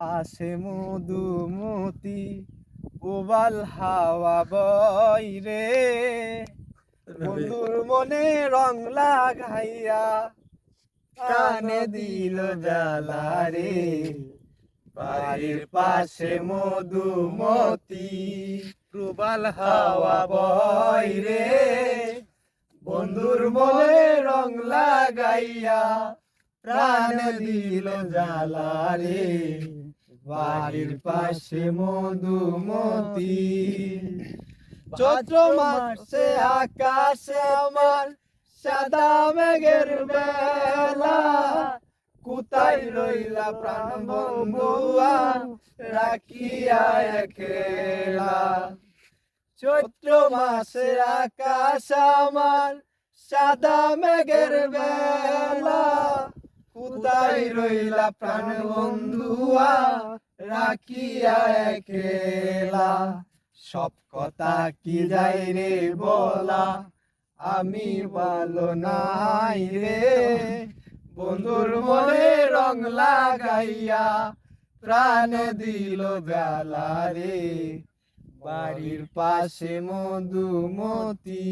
আসে মধুমতি উবাল হাওয়া বই রে। বন্ধুর মনে রং লাগাইয়া কানে দিল জ্বালা রে। বাড়ির পাশে মধুমতি প্রবাল হাওয়া বই রে। বন্ধুর মনে রং লাগাইয়া প্রাণ দিল জ্বালা রে। বাড়ির পাশে মধুমতি চৈত্র মাসে আকাশে আমার সাদা মেঘের বেলা। কোথায় রইলা প্রাণ বন্ধুয়া রাখিয়া একলা। চৈত্র মাসে আকাশ আমার সাদা মেঘের বেলা। কোথায় রইলা প্রাণ বন্ধুয়া রাখিয়া একলা? সব কথা কি যাই রে বলা? আমি ভালো নাই রে। বন্ধুর মনে রং লাগাইয়া প্রাণ দিল বেলা রে। বাড়ির পাশে মধুমতি।